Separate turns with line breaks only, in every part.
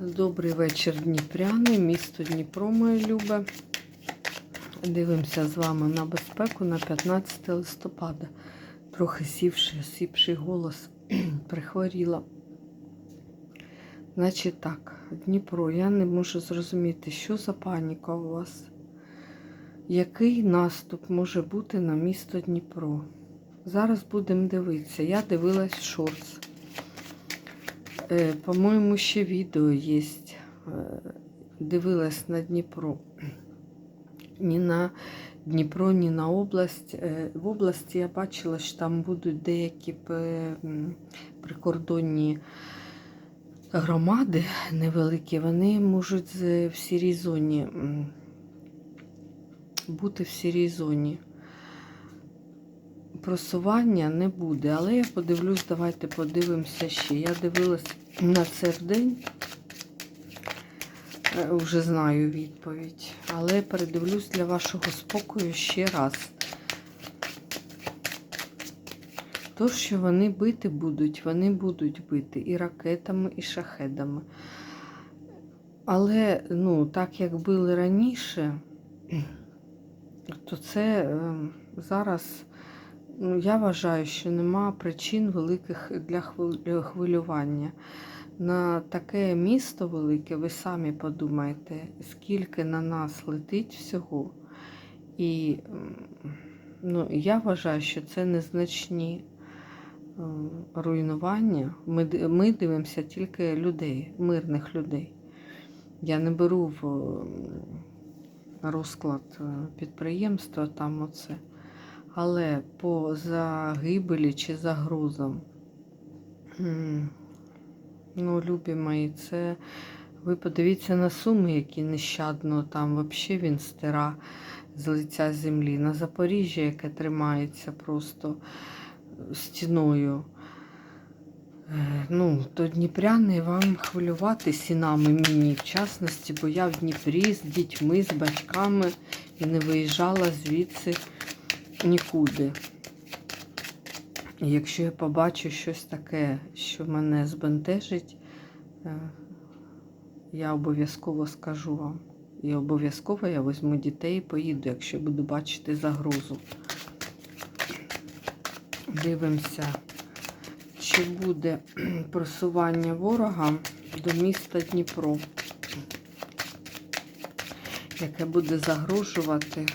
Добрий вечір, Дніпряни, місто Дніпро, моє любе. Дивимося з вами на безпеку на 15 листопада. Трохи сівши, сіпший голос, прихворіла. Значить так, Дніпро, я не можу зрозуміти, що за паніка у вас. Який наступ може бути на місто Дніпро? Зараз будемо дивитися. Я дивилась шорс. Е, По-моєму, ще відео є. Е, Дивилась на Дніпро. Ні на Дніпро, ні на область. Е, В області я бачила, що там будуть деякі прикордонні громади невеликі, вони можуть в сірій зоні бути в сірій зоні. Просування не буде, але я подивлюсь, давайте подивимося ще. Я дивилась на це в день, Е, вже знаю відповідь, але передивлюсь для вашого спокою ще раз. То, що вони бити будуть, вони будуть бити і ракетами, і шахедами. Але, ну, так як били раніше, то це е, зараз. Ну, я вважаю, що нема причин великих для хвилювання. На таке місто велике, ви самі подумайте, скільки на нас летить всього. І ну, я вважаю, що це незначні е, руйнування. Ми, ми дивимося тільки людей, мирних людей. Я не беру в розклад е, підприємства там оце. Але по загибелі чи загрозам, ну, любі мої, це ви подивіться на суми, які нещадно там взагалі він стира з лиця землі. На Запоріжжя, яке тримається просто стіною. Е, Ну, то Дніпряни вам хвилюватись і мені, в частності, бо я в Дніпрі з дітьми, з батьками і не виїжджала звідси нікуди. І якщо я побачу щось таке, що мене збентежить, е, я обов'язково скажу вам. І обов'язково я візьму дітей і поїду, якщо буду бачити загрозу. Дивимося, чи буде просування ворога до міста Дніпро, яке буде загрожувати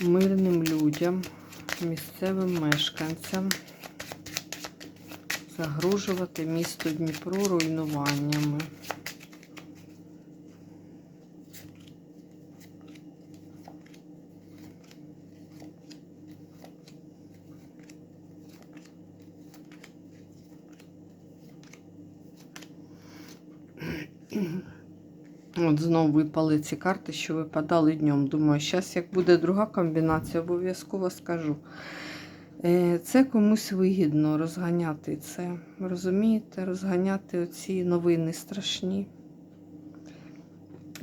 мирним людям, місцевим мешканцям, загрожувати місто Дніпро руйнуваннями. От знову випали ці карти, що випадали днем. Думаю, зараз, як буде друга комбінація, обов'язково скажу. Е, Це комусь вигідно розганяти це. Розумієте, розганяти оці новини страшні.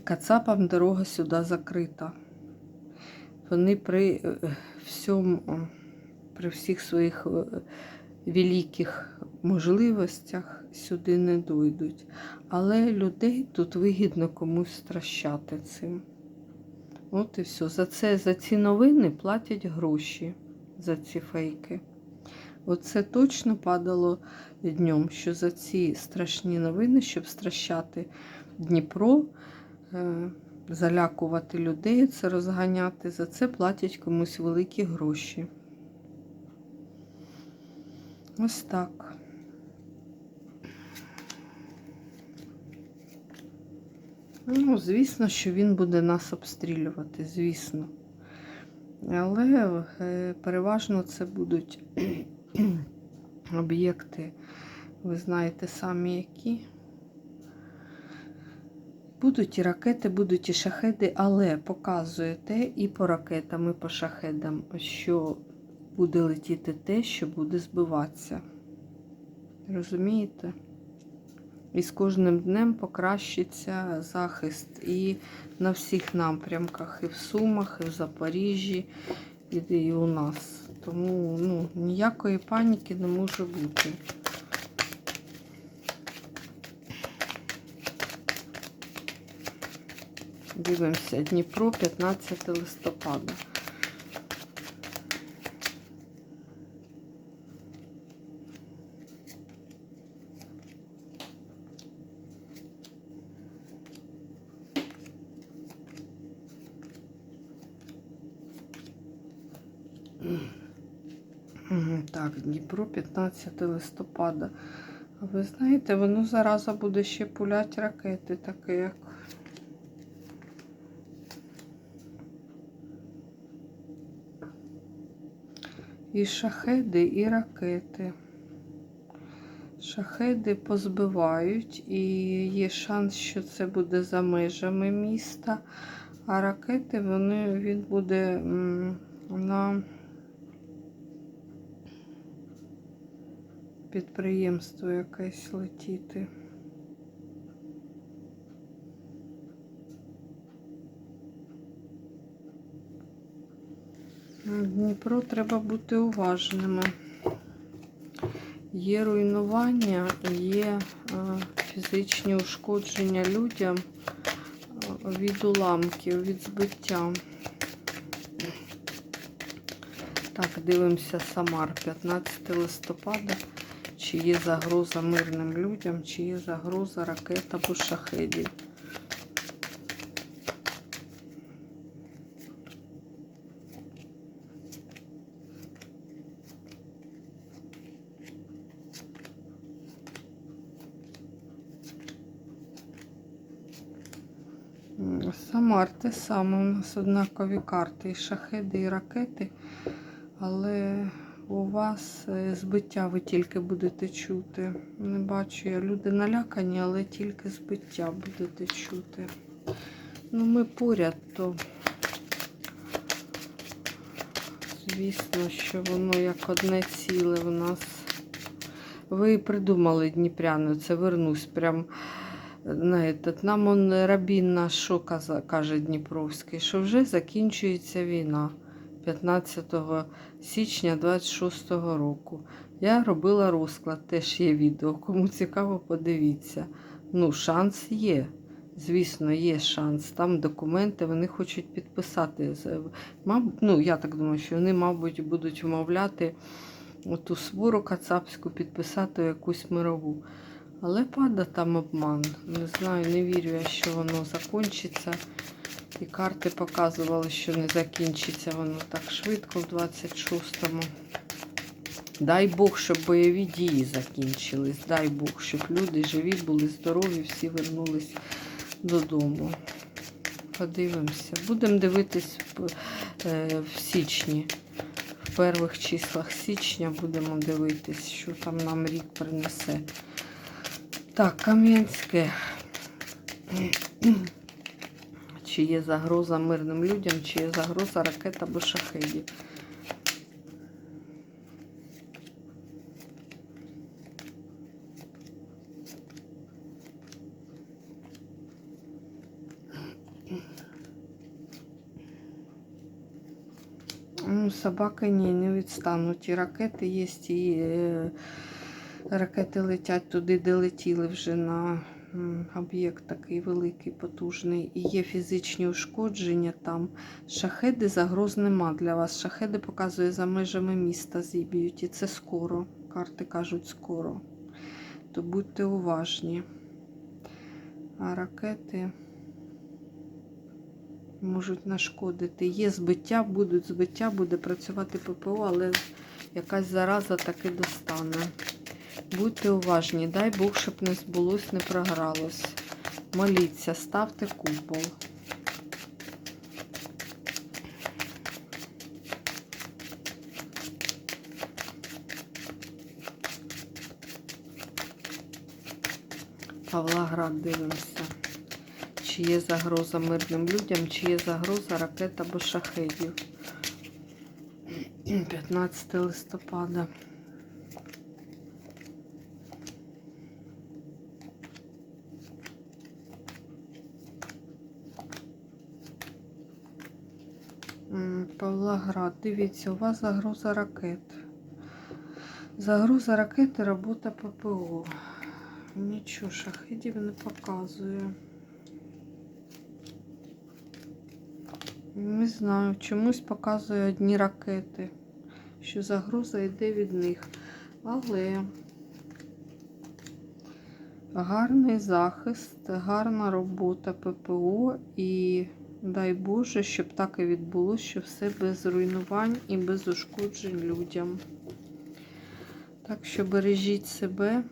Кацапам дорога сюди закрита. Вони при е, всьому, при всіх своїх е, великих можливостях сюди не дойдуть. Але людей тут вигідно комусь стращати цим. От і все. За це, за ці новини платять гроші за ці фейки. Оце точно падало днем, що за ці страшні новини, щоб стращати Дніпро, е, залякувати людей, це розганяти, за це платять комусь великі гроші. Ось так. Ну, звісно, що він буде нас обстрілювати, звісно. Але е, переважно це будуть об'єкти, ви знаєте самі які. Будуть і ракети, будуть і шахеди, але показує те і по ракетам, і по шахедам, що буде летіти те, що буде збиватися. Розумієте? І з кожним днем покращиться захист і на всіх напрямках, і в Сумах, і в Запоріжжі, і у нас. Тому ну, ніякої паніки не може бути. Дивимося Дніпро 15 листопада. Так, Дніпро, 15 листопада. А ви знаєте, воно зараза буде ще пулять ракети, таке як. І шахеди, і ракети. Шахеди позбивають, і є шанс, що це буде за межами міста. А ракети вони, він буде на підприємство якесь летіти. Дніпро треба бути уважними. Є руйнування, є е, фізичні ушкодження людям е, від уламків, від збиття. Так, дивимося Самар, 15 листопада. Чи є загроза мирним людям, чи є загроза ракет або шахедів. Самар те саме. У нас однакові карти. І шахеди, і ракети. Але у вас е, збиття ви тільки будете чути. Не бачу я. Люди налякані, але тільки збиття будете чути. Ну, ми поряд, то звісно, що воно як одне ціле в нас. Ви придумали Дніпряну, це вернусь прям на. Нам он Рабін наш що каже Дніпровський, що вже закінчується війна 15 січня 26 року. Я робила розклад, теж є відео. Кому цікаво, подивіться. Ну, шанс є. Звісно, є шанс. Там документи вони хочуть підписати. Ну, я так думаю, що вони, мабуть, будуть вмовляти оту свору кацапську підписати якусь мирову. Але пада там обман. Не знаю, не вірю я, що воно закінчиться. І карти показували, що не закінчиться воно так швидко в 26-му. Дай Бог, щоб бойові дії закінчились. Дай Бог, щоб люди живі були, здорові, всі вернулись додому. Подивимося. Будемо дивитись в, е, січні. В перших числах січня будемо дивитись, що там нам рік принесе. Так, Кам'янське. Чи є загроза мирним людям, чи є загроза ракет або шахедів. Собаки ні, не відстануть. І ракети є, і е, ракети летять туди, де летіли вже на об'єкт такий великий, потужний. І є фізичні ушкодження там. Шахеди загроз нема для вас. Шахеди показує за межами міста зіб'ють. І це скоро. Карти кажуть скоро. То будьте уважні. А ракети можуть нашкодити. Є збиття, будуть збиття, буде працювати ППО, але якась зараза таки достане. Будьте уважні, дай Бог, щоб не збулось, не програлось. Моліться, ставте купол. Павлоград дивимося. Чи є загроза мирним людям, чи є загроза ракет або шахедів. 15 листопада. Павлоград, дивіться, у вас загроза ракет. Загроза ракети, робота ППО. Нічого, шахедів не показує. Не знаю, чомусь показує одні ракети, що загроза йде від них. Але гарний захист, гарна робота ППО і дай Боже, щоб так і відбулося, що все без руйнувань і без ушкоджень людям. Так що бережіть себе,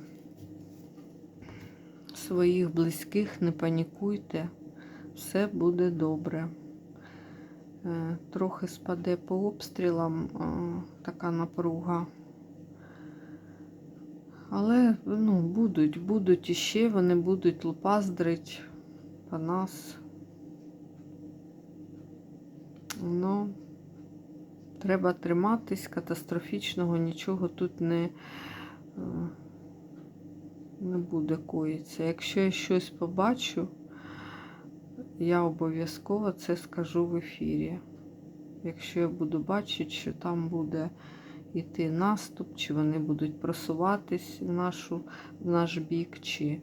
своїх близьких, не панікуйте, все буде добре. Е, Трохи спаде по обстрілам е, така напруга. Але ну, будуть, будуть іще, вони будуть лупаздрить по нас. Ну, треба триматись, катастрофічного нічого тут не, е, не буде коїться. Якщо я щось побачу, я обов'язково це скажу в ефірі. Якщо я буду бачити, що там буде йти наступ, чи вони будуть просуватись в, нашу, в наш бік, чи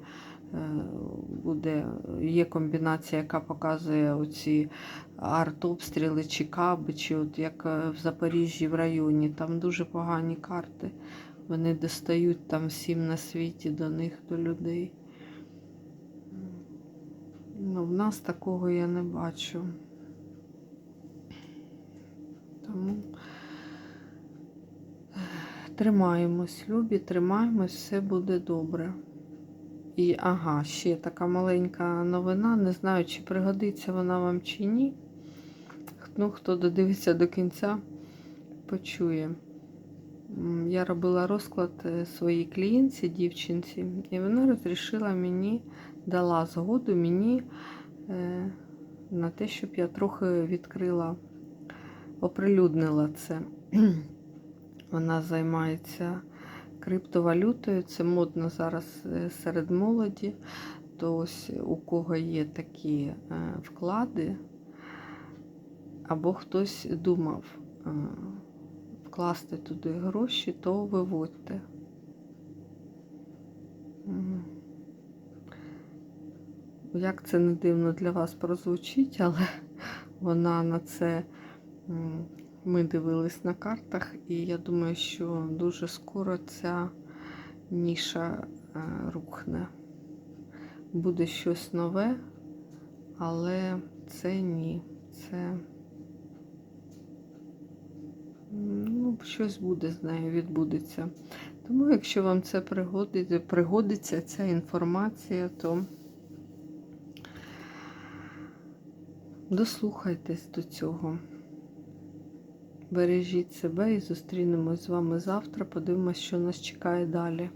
буде, є комбінація, яка показує оці артобстріли, чи каби, чи от як е, в Запоріжжі в районі, там дуже погані карти. Вони достають там всім на світі до них, до людей. Ну, в нас такого я не бачу. Тому тримаємось, любі, тримаємось, все буде добре. І ага, ще така маленька новина. Не знаю, чи пригодиться вона вам чи ні. Ну, хто додивиться до кінця, почує. Я робила розклад е, своїй клієнтці, дівчинці, і вона розрішила мені, дала згоду мені е, на те, щоб я трохи відкрила, оприлюднила це. Вона займається криптовалютою, це модно зараз е, серед молоді. То ось у кого є такі е, вклади, або хтось думав е, вкласти туди гроші, то виводьте. Як це не дивно для вас прозвучить, але вона на це ми дивились на картах, і я думаю, що дуже скоро ця ніша е, рухне. Буде щось нове, але це ні. Це ну, щось буде з нею відбудеться. Тому, якщо вам це пригодиться, пригодиться ця інформація, то дослухайтесь до цього. Бережіть себе і зустрінемось з вами завтра. Подивимось, що нас чекає далі.